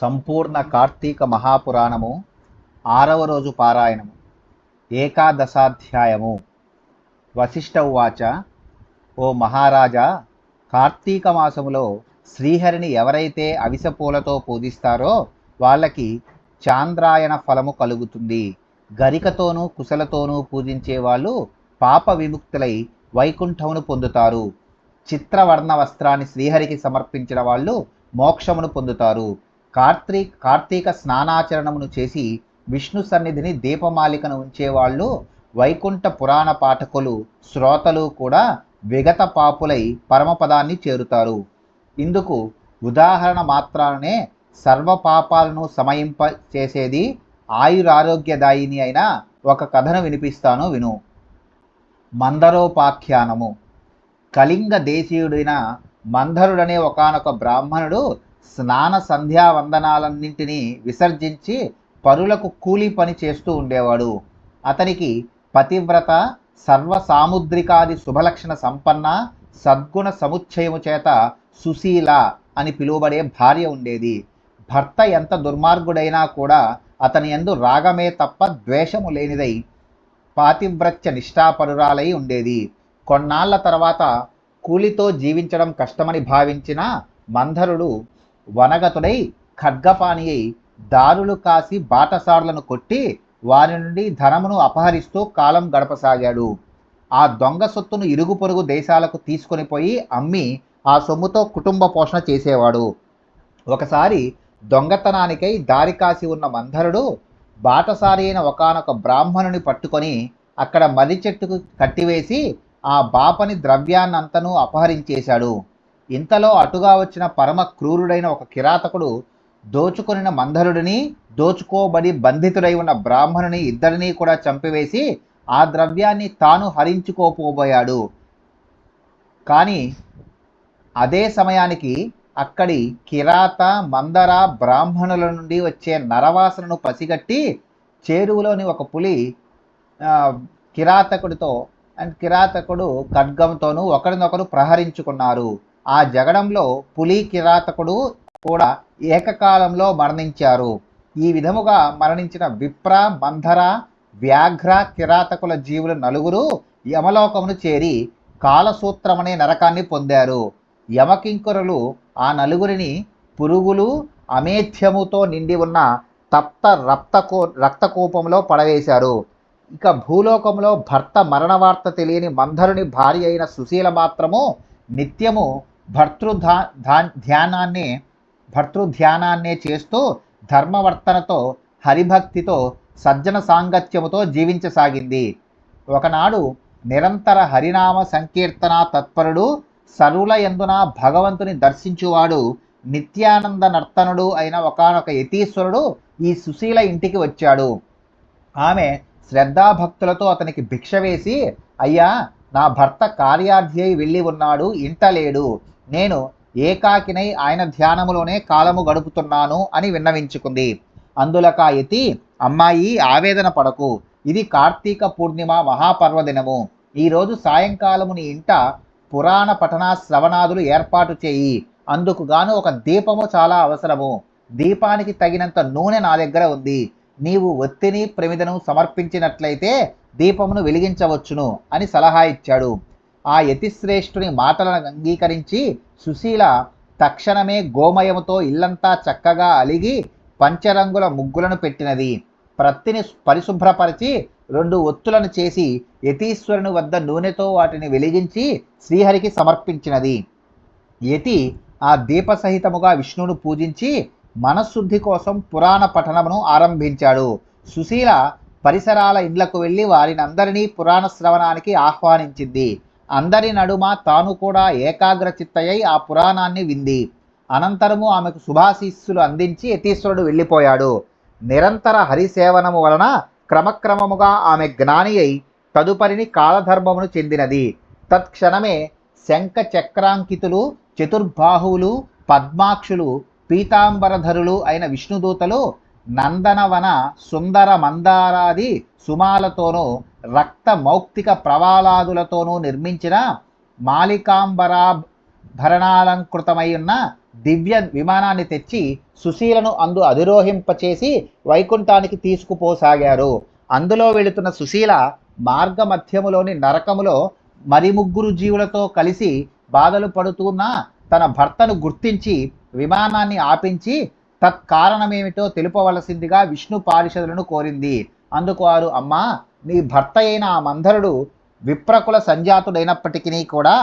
సంపూర్ణ కార్తీక మహాపురాణము ఆరవ రోజు పారాయణము. ఏకాదశాధ్యాయము. వశిష్ఠ ఉవాచ ఓ మహారాజా కార్తీక మాసములో శ్రీహరిని ఎవరైతే అవిసపూలతో పూజిస్తారో వాళ్ళకి చాంద్రాయణ ఫలము కలుగుతుంది. గరికతోనూ కుశలతోనూ పూజించే వాళ్ళు పాప విముక్తులై వైకుంఠమును పొందుతారు. చిత్రవర్ణ వస్త్రాన్ని శ్రీహరికి సమర్పించిన వాళ్ళు మోక్షమును పొందుతారు. కార్తీ కార్తీక స్నానాచరణమును చేసి విష్ణు సన్నిధిని దీపమాలికను ఉంచేవాళ్ళు వైకుంఠ పురాణ పాఠకులు శ్రోతలు కూడా విగత పాపులై పరమపదాన్ని చేరుతారు. ఇందుకు ఉదాహరణ మాత్రానే సర్వ పాపాలను సమయింప చేసేది ఆయురారోగ్యదాయిని అయిన ఒక కథను వినిపిస్తాను విను. మందరోపాఖ్యానము. కళింగ దేశీయుడైన మందరుడనే ఒకనొక బ్రాహ్మణుడు స్నాన సంధ్యా వందనాలన్నింటినీ విసర్జించి పరులకు కూలి పని చేస్తూ ఉండేవాడు. అతనికి పతివ్రత సర్వసాముద్రికాది శుభలక్షణ సంపన్న సద్గుణ సముచ్చయము చేత సుశీల అని పిలువబడే భార్య ఉండేది. భర్త ఎంత దుర్మార్గుడైనా కూడా అతని ఎందు రాగమే తప్ప ద్వేషము లేనిదై పాతివ్రత్య నిష్ఠాపరురాలై ఉండేది. కొన్నాళ్ళ తర్వాత కూలితో జీవించడం కష్టమని భావించిన మంధరుడు వనగతుడై ఖడ్గపాణి అయి దారులు కాసి బాటసార్లను కొట్టి వారి నుండి ధనమును అపహరిస్తూ కాలం గడపసాగాడు. ఆ దొంగ సొత్తును ఇరుగు పొరుగు దేశాలకు తీసుకొని పోయి అమ్మి ఆ సొమ్ముతో కుటుంబ పోషణ చేసేవాడు. ఒకసారి దొంగతనానికై దారి కాసి ఉన్న మంధరుడు బాటసారి అయిన ఒకనొక బ్రాహ్మణుని పట్టుకొని అక్కడ మర్రి చెట్టుకు కట్టివేసి ఆ బాపని ద్రవ్యాన్నంతనూ అపహరించేశాడు. ఇంతలో అటుగా వచ్చిన పరమ క్రూరుడైన ఒక కిరాతకుడు దోచుకొనిన మంధరుడిని దోచుకోబడి బంధితుడై ఉన్న బ్రాహ్మణుని ఇద్దరినీ కూడా చంపివేసి ఆ ద్రవ్యాన్ని తాను హరించుకోపోబోయాడు. కానీ అదే సమయానికి అక్కడి కిరాత మందర బ్రాహ్మణుల నుండి వచ్చే నరవాసనను పసిగట్టి చేరువులోని ఒక పులి కిరాతకుడితో అండ్ కిరాతకుడు ఖడ్గంతోనూ ఒకరినొకరు ప్రహరించుకున్నారు. ఆ జగడంలో పులి కిరాతకుడు కూడా ఏకకాలంలో మరణించారు. ఈ విధముగా మరణించిన విప్ర మంధర వ్యాఘ్ర కిరాతకుల జీవులు నలుగురు యమలోకమును చేరి కాలసూత్రమనే నరకాన్ని పొందారు. యమకింకరులు ఆ నలుగురిని పురుగులు అమేధ్యముతో నిండి ఉన్న తప్త రక్తకో రక్తకూపంలో పడవేశారు. ఇక భూలోకంలో భర్త మరణ వార్త తెలియని మంధరుని భార్య అయిన సుశీల మాత్రము నిత్యము భర్తృధా ధా ధ్యానాన్నే భర్తృధ్యానాన్నే చేస్తూ ధర్మవర్తనతో హరిభక్తితో సజ్జన సాంగత్యముతో జీవించసాగింది. ఒకనాడు నిరంతర హరినామ సంకీర్తన తత్పరుడు సరుల ఎందున భగవంతుని దర్శించువాడు నిత్యానంద నర్తనుడు అయిన ఒకనొక యతీశ్వరుడు ఈ సుశీల ఇంటికి వచ్చాడు. ఆమె శ్రద్ధాభక్తులతో అతనికి భిక్ష వేసి అయ్యా నా భర్త కార్యార్థి అయి వెళ్ళి ఉన్నాడు ఇంట లేడు. నేను ఏకాకినై ఆయన ధ్యానములోనే కాలము గడుపుతున్నాను అని విన్నవించుకుంది. అందులక యతి అమ్మాయి ఆవేదన పడకు. ఇది కార్తీక పూర్ణిమ మహాపర్వదినము. ఈరోజు సాయంకాలము నీ ఇంట పురాణ పఠన శ్రవణాదులు ఏర్పాటు చేయి. అందుకు గాను ఒక దీపము చాలా అవసరము. దీపానికి తగినంత నూనె నా దగ్గర ఉంది. నీవు ఒత్తిని ప్రమిదను సమర్పించినట్లయితే దీపమును వెలిగించవచ్చును అని సలహా ఇచ్చాడు. ఆ యతిశ్రేష్ఠుని మాటలను అంగీకరించి సుశీల తక్షణమే గోమయముతో ఇల్లంతా చక్కగా అలిగి పంచరంగుల ముగ్గులను పెట్టినది. ప్రత్తిని పరిశుభ్రపరిచి రెండు ఒత్తులను చేసి యతీశ్వరుని వద్ద నూనెతో వాటిని వెలిగించి శ్రీహరికి సమర్పించినది. యతి ఆ దీపసహితముగా విష్ణువును పూజించి మనశుద్ధి కోసం పురాణ పఠనమును ఆరంభించాడు. సుశీల పరిసరాల ఇండ్లకు వెళ్ళి వారిని అందరినీ పురాణ శ్రవణానికి ఆహ్వానించింది. అందరి నడుమ తాను కూడా ఏకాగ్ర చిత్తయ్యి ఆ పురాణాన్ని వింది. అనంతరము ఆమెకు శుభాశీస్సులు అందించి యతీశ్వరుడు వెళ్ళిపోయాడు. నిరంతర హరిసేవనము వలన క్రమక్రమముగా ఆమె జ్ఞాని అయి తదుపరిని కాలధర్మమును చెందినది. తత్క్షణమే శంఖ చక్రాంకితులు చతుర్బాహువులు పద్మాక్షులు పీతాంబరధరులు అయిన విష్ణుదూతలు నందనవన సుందర మందారాది సుమాలతోనూ రక్త మౌక్తిక ప్రవాలాదులతోనూ నిర్మించిన మాలికాంబరా భరణాలంకృతమై ఉన్న దివ్య విమానాన్ని తెచ్చి సుశీలను అందు అధిరోహింపచేసి వైకుంఠానికి తీసుకుపోసాగారు. అందులో వెళుతున్న సుశీల మార్గమధ్యములోని నరకములో మరి ముగ్గురు జీవులతో కలిసి బాధలు పడుతున్న తన భర్తను గుర్తించి విమానాన్ని ఆపించి తత్కారణమేమిటో తెలుపవలసిందిగా విష్ణు పారిషదులను కోరింది. అందుకు వారు అమ్మా నీ భర్త అయిన ఆ మంధరుడు విప్రకుల సంజాతుడైనప్పటికీ కూడా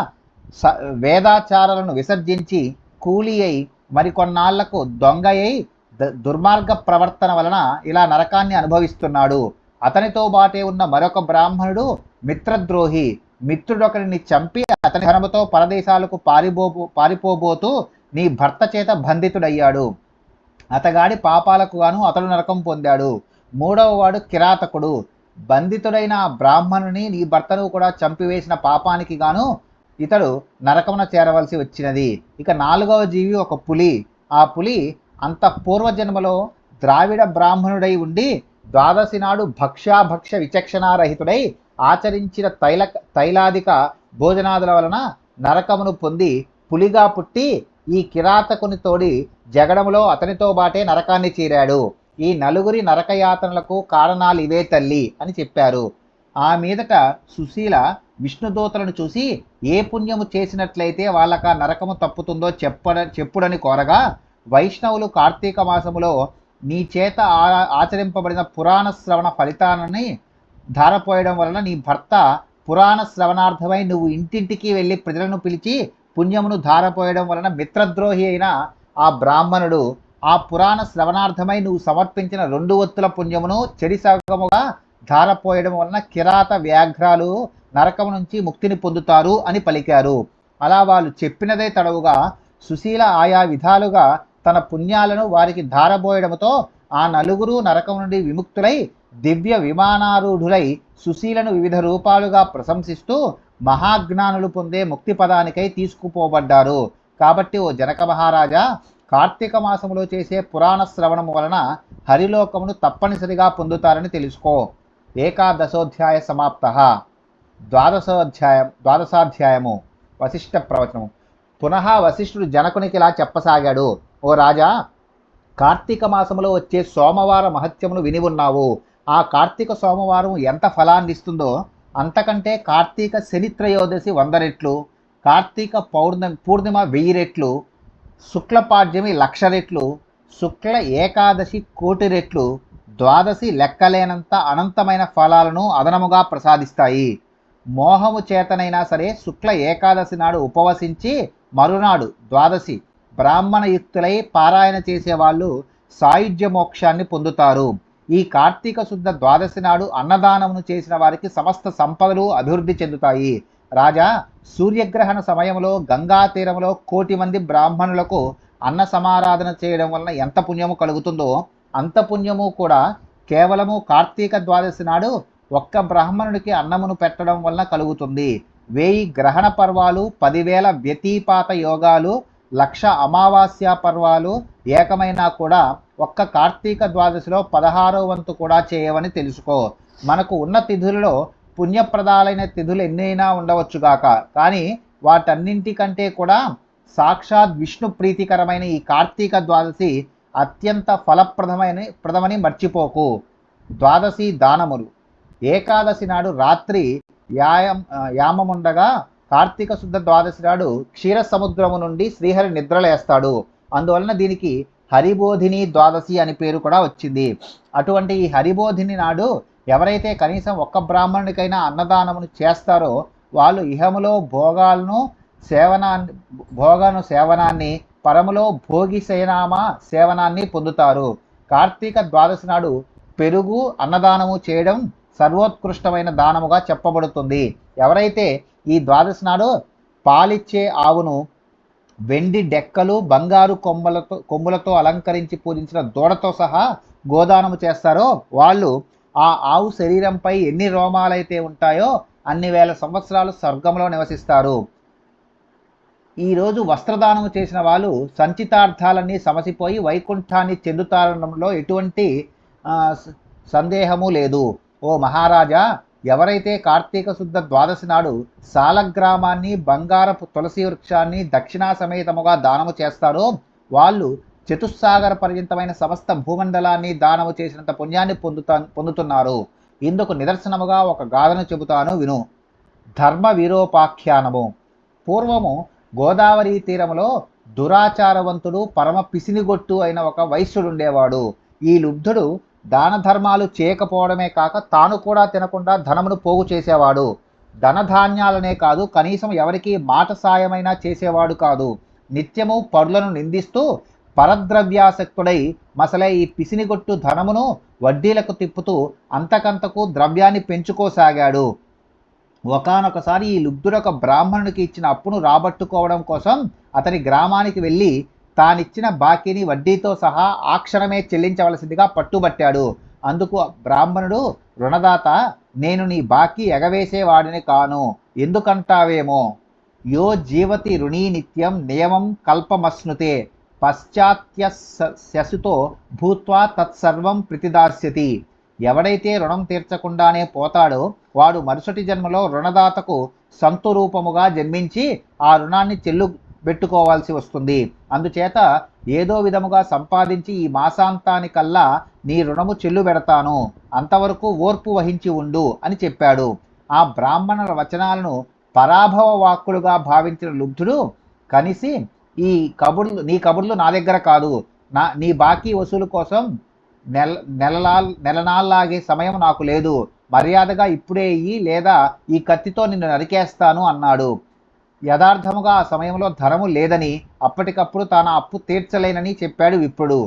స వేదాచారాలను విసర్జించి కూలి అయి మరికొన్నాళ్ళకు దొంగ అయి ద- దుర్మార్గ ప్రవర్తన వలన ఇలా నరకాన్ని అనుభవిస్తున్నాడు. అతనితో బాటే ఉన్న మరొక బ్రాహ్మణుడు మిత్రద్రోహి. మిత్రుడొకరిని చంపి అతని ధనముతో పరదేశాలకు పారిపో పారిపోబోతూ నీ భర్త చేత బంధితుడయ్యాడు. అతగాడి పాపాలకు గాను అతడు నరకం పొందాడు. మూడవ వాడు కిరాతకుడు. బంధితుడైన బ్రాహ్మణుని నీ భర్తను కూడా చంపివేసిన పాపానికి గాను ఇతడు నరకమున చేరవలసి వచ్చినది. ఇక నాలుగవ జీవి ఒక పులి. ఆ పులి అంత పూర్వజన్మలో ద్రావిడ బ్రాహ్మణుడై ఉండి ద్వాదశి నాడు భక్ష్యాభక్ష విచక్షణారహితుడై ఆచరించిన తైల తైలాదిక భోజనాదుల వలన నరకమును పొంది పులిగా పుట్టి ఈ కిరాతకుని తోడి జగడములో అతనితో బాటే నరకాన్ని చేరాడు. ఈ నలుగురి నరకయాతనలకు కారణాలు ఇవే తల్లి అని చెప్పారు. ఆ మీదట సుశీల విష్ణుదూతలను చూసి ఏ పుణ్యము చేసినట్లయితే వాళ్ళక నరకము తప్పుతుందో చెప్పడ చెప్పుడని కోరగా వైష్ణవులు కార్తీక మాసములో నీ చేత ఆ- ఆచరింపబడిన పురాణ శ్రవణ ఫలితాలని ధారపోయడం వలన నీ భర్త పురాణ శ్రవణార్థమై నువ్వు ఇంటింటికి వెళ్ళి ప్రజలను పిలిచి పుణ్యమును ధారపోయడం వలన మిత్రద్రోహి అయిన ఆ బ్రాహ్మణుడు ఆ పురాణ శ్రవణార్థమై నువ్వు సమర్పించిన రెండు ఒత్తుల పుణ్యమును చెడి సగముగా ధారపోయడం వలన కిరాత వ్యాఘ్రాలు నరకము నుంచి ముక్తిని పొందుతారు అని పలికారు. అలా వాళ్ళు చెప్పినదే తడవుగా సుశీల ఆయా విధాలుగా తన పుణ్యాలను వారికి ధారబోయడంతో ఆ నలుగురు నరకం నుండి విముక్తులై దివ్య విమానారూఢులై సుశీలను వివిధ రూపాలుగా ప్రశంసిస్తూ మహాజ్ఞానులు పొందే ముక్తి పదానికై తీసుకుపోబడ్డారు. కాబట్టి ఓ జనక మహారాజా కార్తీక మాసములో చేసే పురాణ శ్రవణము వలన హరిలోకమును తప్పనిసరిగా పొందుతారని తెలుసుకో. ఏకాదశోధ్యాయ సమాప్త. ద్వాదశోధ్యాయం ద్వాదశాధ్యాయము వశిష్ఠ ప్రవచనము. పునః వశిష్ఠుడు జనకునికి ఇలా చెప్పసాగాడు. ఓ రాజా కార్తీక మాసములో వచ్చే సోమవార మహత్యమును విని ఉన్నావు. ఆ కార్తీక సోమవారం ఎంత ఫలాన్ని ఇస్తుందో అంతకంటే కార్తీక శనిత్రయోదశి వంద రెట్లు కార్తీక పౌర్ణమి పూర్ణిమ వెయ్యి రెట్లు శుక్లపాడ్యమి లక్ష రెట్లు శుక్ల ఏకాదశి కోటి రెట్లు ద్వాదశి లెక్కలేనంత అనంతమైన ఫలాలను అదనముగా ప్రసాదిస్తాయి. మోహము చేతనైనా సరే శుక్ల ఏకాదశి నాడు ఉపవసించి మరునాడు ద్వాదశి బ్రాహ్మణయుక్తులై పారాయణ చేసేవాళ్ళు సాయుధ్య మోక్షాన్ని పొందుతారు. ఈ కార్తీక శుద్ధ ద్వాదశి నాడు అన్నదానమును చేసిన వారికి సమస్త సంపదలు అభివృద్ధి చెందుతాయి. రాజా సూర్యగ్రహణ సమయంలో గంగా తీరంలో కోటి మంది బ్రాహ్మణులకు అన్న సమారాధన చేయడం వలన ఎంత పుణ్యము కలుగుతుందో అంత పుణ్యము కూడా కేవలము కార్తీక ద్వాదశి నాడు ఒక్క బ్రాహ్మణుడికి అన్నమును పెట్టడం వలన కలుగుతుంది. వేయి గ్రహణ పర్వాలు పదివేల వ్యతిపాత యోగాలు లక్ష అమావాస్య పర్వాలు ఏకమైనా కూడా ఒక్క కార్తీక ద్వాదశిలో పదహారో వంతు కూడా చేయవని తెలుసుకో. మనకు ఉన్న తిథులలో పుణ్యప్రదాలైన తిథులు ఎన్నైనా ఉండవచ్చుగాక కానీ వాటన్నింటికంటే కూడా సాక్షాత్ విష్ణు ప్రీతికరమైన ఈ కార్తీక ద్వాదశి అత్యంత ఫలప్రదమైన ప్రదమని మర్చిపోకు. ద్వాదశి దానములు. ఏకాదశి నాడు రాత్రి యాయం యామముండగా కార్తీక శుద్ధ ద్వాదశి నాడు క్షీర సముద్రము నుండి శ్రీహరి నిద్రలేస్తాడు. అందువలన దీనికి హరిబోధిని ద్వాదశి అని పేరు కూడా వచ్చింది. అటువంటి ఈ హరిబోధిని నాడు ఎవరైతే కనీసం ఒక్క బ్రాహ్మణుడికైనా అన్నదానమును చేస్తారో వాళ్ళు ఇహములో భోగాలను సేవనాన్ని భోగను సేవనాన్ని పరములో భోగి సేనామ సేవనాన్ని పొందుతారు. కార్తీక ద్వాదశి నాడు పెరుగు అన్నదానము చేయడం సర్వోత్కృష్టమైన దానముగా చెప్పబడుతుంది. ఎవరైతే ఈ ద్వాదశి నాడు పాలిచ్చే ఆవును వెండి డెక్కలు బంగారు కొమ్మలతో కొమ్ములతో అలంకరించి పూజించిన దూడతో సహా గోదానము చేస్తారో వాళ్ళు ఆ ఆవు శరీరంపై ఎన్ని రోమాలైతే ఉంటాయో అన్ని వేల సంవత్సరాలు స్వర్గంలో నివసిస్తారు. ఈరోజు వస్త్రదానము చేసిన వాళ్ళు సంచితార్థాలన్నీ సమసిపోయి వైకుంఠాన్ని చెందుతారనడంలో ఎటువంటి సందేహము లేదు. ఓ మహారాజా ఎవరైతే కార్తీక శుద్ధ ద్వాదశి నాడు సాలగ్రామాన్ని బంగారపు తులసి వృక్షాన్ని దక్షిణా సమేతముగా దానము చేస్తారో వాళ్ళు చతుస్సాగర పర్యంతమైన సమస్త భూమండలాన్ని దానము చేసినంత పుణ్యాన్ని పొందుతా పొందుతున్నారు. ఇందుకు నిదర్శనముగా ఒక గాథను చెబుతాను విను. ధర్మ వీరోపాఖ్యానము పూర్వము గోదావరి తీరములో దురాచారవంతుడు పరమ పిసినిగొట్టు అయిన ఒక వైశ్యుడుండేవాడు. ఈ లుబ్ధుడు దాన ధర్మాలు చేయకపోవడమే కాక తాను కూడా తినకుండా ధనమును పోగు చేసేవాడు. ధనధాన్యాలనే కాదు కనీసం ఎవరికి మాట సాయమైనా చేసేవాడు కాదు. నిత్యము పరులను నిందిస్తూ పరద్రవ్యాసక్తుడై మసలే ఈ పిసినిగొట్టు ధనమును వడ్డీలకు తిప్పుతూ అంతకంతకు ద్రవ్యాన్ని పెంచుకోసాగాడు. ఒకనొకసారి ఈ లుబ్ధుడొక బ్రాహ్మణునికి ఇచ్చిన అప్పును రాబట్టుకోవడం కోసం అతని గ్రామానికి వెళ్ళి తానిచ్చిన బాకీని వడ్డీతో సహా ఆ క్షణమే చెల్లించవలసిందిగా పట్టుబట్టాడు. అందుకు బ్రాహ్మణుడు రుణదాత నేను నీ బాకీ ఎగవేసేవాడిని కాను. ఎందుకంటావేమో? యో జీవతి రుణీ నిత్యం నియమం కల్పమస్నుతే పశ్చాత్యశసుతో భూత్వా తత్సర్వం ప్రతిదాస్యతి. ఎవడైతే రుణం తీర్చకుండానే పోతాడో వాడు మరుసటి జన్మలో రుణదాతకు సంతు రూపముగా జన్మించి ఆ రుణాన్ని చెల్లు పెట్టుకోవాల్సి వస్తుంది. అందుచేత ఏదో విధముగా సంపాదించి ఈ మాసాంతానికల్లా నీ రుణము చెల్లు పెడతాను అంతవరకు ఓర్పు వహించి ఉండు అని చెప్పాడు. ఆ బ్రాహ్మణుల వచనాలను పరాభవ వాక్కులుగా భావించిన లుబ్ధుడు కనిసి ఈ కబుర్లు నీ కబుర్లు నా దగ్గర కాదు. నా నీ బాకీ వసూలు కోసం నెల నెలలా నెలనాల్లాగే సమయం నాకు లేదు. మర్యాదగా ఇప్పుడే ఇయ్యి లేదా ఈ కత్తితో నిన్ను నరికేస్తాను అన్నాడు. యథార్థముగా ఆ సమయంలో ధరము లేదని అప్పటికప్పుడు తాను అప్పు తీర్చలేనని చెప్పాడు విప్పుడు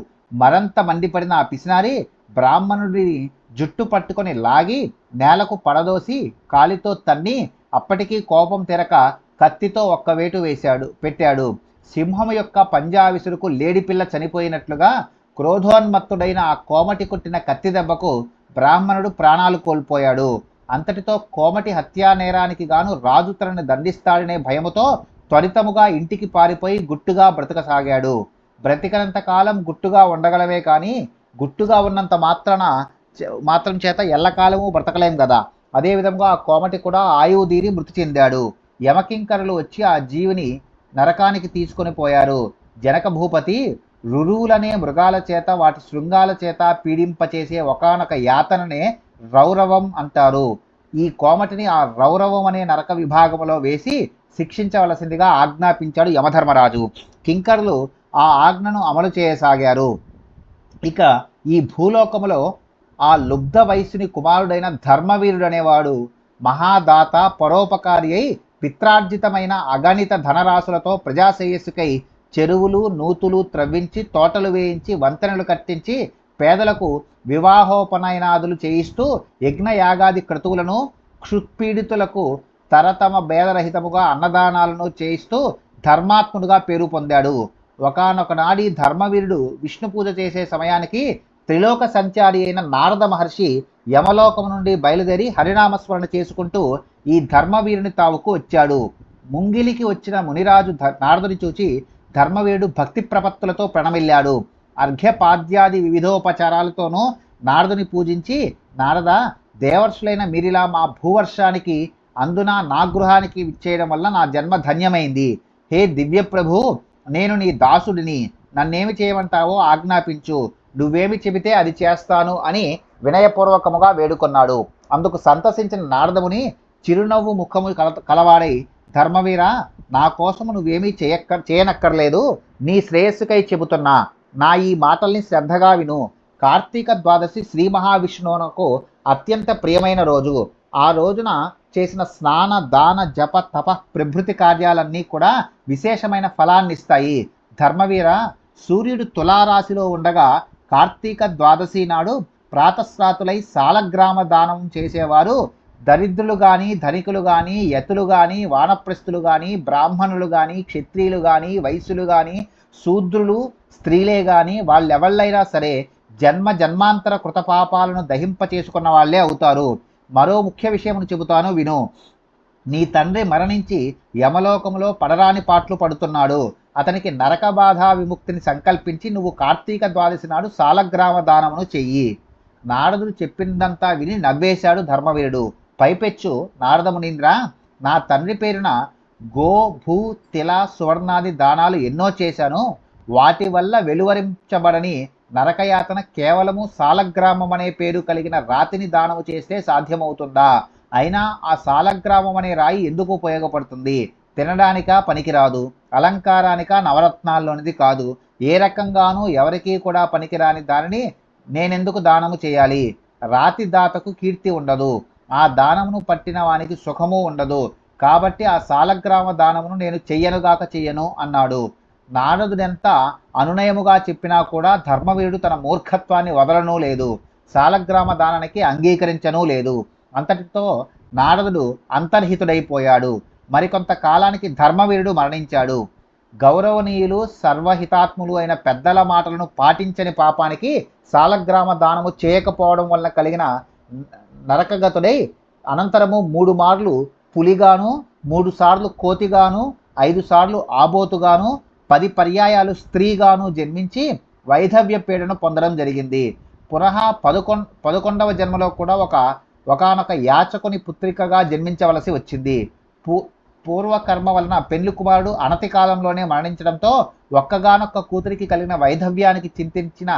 మరంత మండిపడిన ఆ పిసినారి బ్రాహ్మణుడిని జుట్టు పట్టుకొని లాగి నేలకు పడదోసి కాలితో తన్ని అప్పటికీ కోపం తెరక కత్తితో ఒక్క వేటు వేశాడు పెట్టాడు. సింహము యొక్క పంజా విసురుకు లేడిపిల్ల చనిపోయినట్లుగా క్రోధోన్మత్తుడైన ఆ కోమటి కొట్టిన కత్తి దెబ్బకు బ్రాహ్మణుడు ప్రాణాలు కోల్పోయాడు. అంతటితో కోమటి హత్యా నేరానికి గాను రాజు తనని దండిస్తాడనే భయముతో త్వరితముగా ఇంటికి పారిపోయి గుట్టుగా బ్రతకసాగాడు. బ్రతికనంత కాలం గుట్టుగా ఉండగలవే కానీ గుట్టుగా ఉన్నంత మాత్రాన మాత్రం చేత ఎల్లకాలము బ్రతకలేం కదా అదేవిధంగా ఆ కోమటి కూడా ఆయువు తీరి మృతి చెందాడు. యమకింకరులు వచ్చి ఆ జీవిని నరకానికి తీసుకొని పోయారు. జనక భూపతి రురువులనే మృగాల చేత వాటి శృంగాల చేత పీడింపచేసే ఒకనొక యాతననే రౌరవం అంటారు. ఈ కోమటిని ఆ రౌరవం అనే నరక విభాగంలో వేసి శిక్షించవలసిందిగా ఆజ్ఞాపించాడు యమధర్మరాజు. కింకర్లు ఆ ఆజ్ఞను అమలు చేయసాగారు. ఇక ఈ భూలోకములో ఆ లుబ్ధ వయస్సుని కుమారుడైన ధర్మవీరుడు అనేవాడు మహాదాత పరోపకారి అయి పిత్రార్జితమైన అగణిత ధనరాశులతో ప్రజాశ్రేయస్సుకై చెరువులు నూతులు త్రవ్వించి తోటలు వేయించి వంతెనలు కట్టించి పేదలకు వివాహోపనయనాదులు చేయిస్తూ యజ్ఞయాగాది క్రతువులను క్షుత్పీడితులకు తరతమ భేదరహితముగా అన్నదానాలను చేయిస్తూ ధర్మాత్ముడుగా పేరు పొందాడు. ఒకనొక నాడి ధర్మవీరుడు విష్ణు పూజ చేసే సమయానికి త్రిలోక సంచారి అయిన నారద మహర్షి యమలోకం నుండి బయలుదేరి హరినామస్మరణ చేసుకుంటూ ఈ ధర్మవీరుని తావుకు వచ్చాడు. ముంగిలికి వచ్చిన మునిరాజు నారదుని చూచి ధర్మవీరుడు భక్తి ప్రపత్తులతో ప్రణమిల్లాడు. అర్ఘ్యపాద్యాది వివిధోపచారాలతోనూ నారదుని పూజించి నారద దేవర్షులైన మీరిలా మా భూవర్షానికి అందున నా గృహానికి విచ్చేయడం వల్ల నా జన్మ ధన్యమైంది. హే దివ్యప్రభు నేను నీ దాసుడిని. నన్నేమి చేయమంటావో ఆజ్ఞాపించు. నువ్వేమి చెబితే అది చేస్తాను అని వినయపూర్వకముగా వేడుకొన్నాడు. అందుకు సంతసించిన నారదముని చిరునవ్వు ముఖము కల కలవాడై ధర్మవీర నా కోసము నువ్వేమీ చేయక్క చేయనక్కర్లేదు. నీ శ్రేయస్సుకై చెబుతున్నా. నా ఈ మాటల్ని శ్రద్ధగా విను. కార్తీక ద్వాదశి శ్రీ మహావిష్ణువునకు అత్యంత ప్రియమైన రోజు. ఆ రోజున చేసిన స్నాన దాన జప తప ప్రభృతి కార్యాలన్నీ కూడా విశేషమైన ఫలాన్ని ఇస్తాయి ధర్మవీర సూర్యుడు తులారాశిలో ఉండగా కార్తీక ద్వాదశి నాడు ప్రాతస్రాతులై సాలగ్రామ దానం చేసేవారు. దరిద్రులు కానీ ధనికులు కానీ యతులు కానీ వానప్రస్థులు కానీ బ్రాహ్మణులు కానీ క్షత్రియులు కానీ వైశ్యులు కానీ శూద్రులు స్త్రీలే కానీ వాళ్ళెవళ్ళైనా సరే జన్మ జన్మాంతర కృతపాపాలను దహింప చేసుకున్న వాళ్ళే అవుతారు. మరో ముఖ్య విషయం చెబుతాను విను. నీ తండ్రి మరణించి యమలోకంలో పడరాని పాటలు పడుతున్నాడు. అతనికి నరక బాధ విముక్తిని సంకల్పించి నువ్వు కార్తీక ద్వాదశి నాడు సాలగ్రామ దానమును చెయ్యి. నారదుడు చెప్పిందంతా విని నవ్వేశాడు ధర్మవీరుడు. పైపెచ్చు నారదమునీంద్ర నా తండ్రి పేరున గో భూ తిల సువర్ణాది దానాలు ఎన్నో చేశాను. వాటి వల్ల వెలువరించబడని నరకయాతన కేవలము సాలగ్రామం అనే పేరు కలిగిన రాతిని దానము చేస్తే సాధ్యమవుతుందా? అయినా ఆ సాలగ్రామం అనే రాయి ఎందుకు ఉపయోగపడుతుంది? తినడానిక పనికిరాదు. అలంకారానిక నవరత్నాల్లోనిది కాదు. ఏ రకంగానూ ఎవరికీ కూడా పనికిరాని దానిని నేనెందుకు దానము చేయాలి? రాతి దాతకు కీర్తి ఉండదు. ఆ దానమును పట్టిన వానికి సుఖము ఉండదు. కాబట్టి ఆ సాలగ్రామ దానమును నేను చెయ్యనుగాక చెయ్యను అన్నాడు. నారదుడెంత అనునయముగా చెప్పినా కూడా ధర్మవీరుడు తన మూర్ఖత్వాన్ని వదలనూ లేదు. సాలగ్రామ దానానికి అంగీకరించనూ లేదు. అంతటితో నారదుడు అంతర్హితుడైపోయాడు. మరికొంత కాలానికి ధర్మవీరుడు మరణించాడు. గౌరవనీయులు సర్వహితాత్ములు అయిన పెద్దల మాటలను పాటించని పాపానికి సాలగ్రామ దానము చేయకపోవడం వల్ల కలిగిన నరకగతుడై అనంతరము మూడు మార్లు పులిగాను మూడు సార్లు కోతిగాను ఐదు సార్లు ఆబోతుగాను పది పర్యాయాలు స్త్రీగాను జన్మించి వైధవ్య పీడను పొందడం జరిగింది. పునః పదకొండ పదకొండవ జన్మలో కూడా ఒక ఒకనొక యాచకుని పుత్రికగా జన్మించవలసి వచ్చింది. పూ పూర్వకర్మ వలన పెళ్ళి కుమారుడు అనతి కాలంలోనే మరణించడంతో ఒక్కగానొక్క కూతురికి కలిగిన వైధవ్యానికి చింతించిన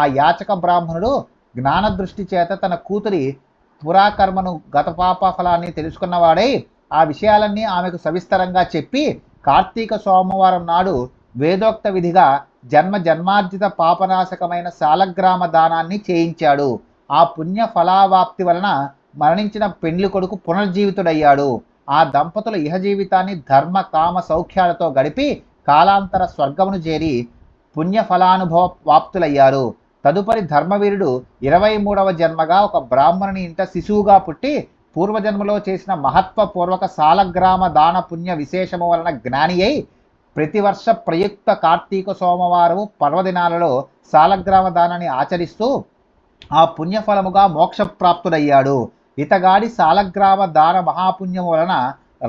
ఆ యాచక బ్రాహ్మణుడు జ్ఞానదృష్టి చేత తన కూతురి పురాకర్మను గత పాపఫలాన్ని తెలుసుకున్నవాడై ఆ విషయాలన్నీ ఆమెకు సవిస్తరంగా చెప్పి కార్తీక సోమవారం నాడు వేదోక్త విధిగా జన్మ జన్మార్జిత పాపనాశకమైన సాలగ్రామ దానాన్ని చేయించాడు. ఆ పుణ్య ఫలావాప్తి వలన మరణించిన పెండ్లి కొడుకు పునర్జీవితుడయ్యాడు. ఆ దంపతుల ఇహజీవితాన్ని ధర్మ కామ సౌఖ్యాలతో గడిపి కాలాంతర స్వర్గమును చేరి పుణ్యఫలానుభవ వాప్తులయ్యారు తదుపరి ధర్మవీరుడు ఇరవై మూడవ జన్మగా ఒక బ్రాహ్మణుని ఇంట శిశువుగా పుట్టి పూర్వజన్మలో చేసిన మహత్వపూర్వక సాలగ్రామ దాన పుణ్య విశేషము వలన జ్ఞాని అయి ప్రతివర్ష ప్రయుక్త కార్తీక సోమవారం పర్వదినాలలో సాలగ్రామ దానాన్ని ఆచరిస్తూ ఆ పుణ్యఫలముగా మోక్షప్రాప్తుడయ్యాడు. ఇతగాడి సాలగ్రామ దాన మహాపుణ్యం వలన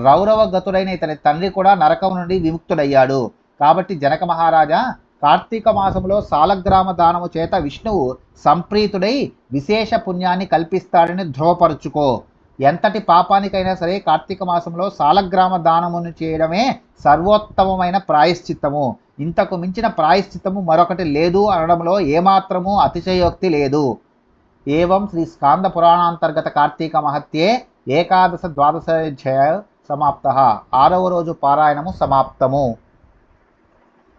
రౌరవ గతుడైన ఇతని తండ్రి కూడా నరకం నుండి విముక్తుడయ్యాడు. కాబట్టి జనక మహారాజా కార్తీక మాసములో సాలగ్రామ దానము చేత విష్ణువు సంప్రీతుడై విశేష పుణ్యాన్ని కల్పిస్తాడని ధృవపరుచుకో ఎంతటి పాపానికైనా సరే కార్తీక మాసంలో సాలగ్రామ దానమును చేయడమే సర్వోత్తమమైన ప్రాయశ్చిత్తము. ఇంతకు మించిన ప్రాయశ్చిత్తము మరొకటి లేదు అనడంలో ఏమాత్రము అతిశయోక్తి లేదు. ఏవం శ్రీ స్కాంద పురాణాంతర్గత కార్తీక మహత్యే ఏకాదశ ద్వాదశ జయ సమాప్త ఆరవ రోజు పారాయణము సమాప్తము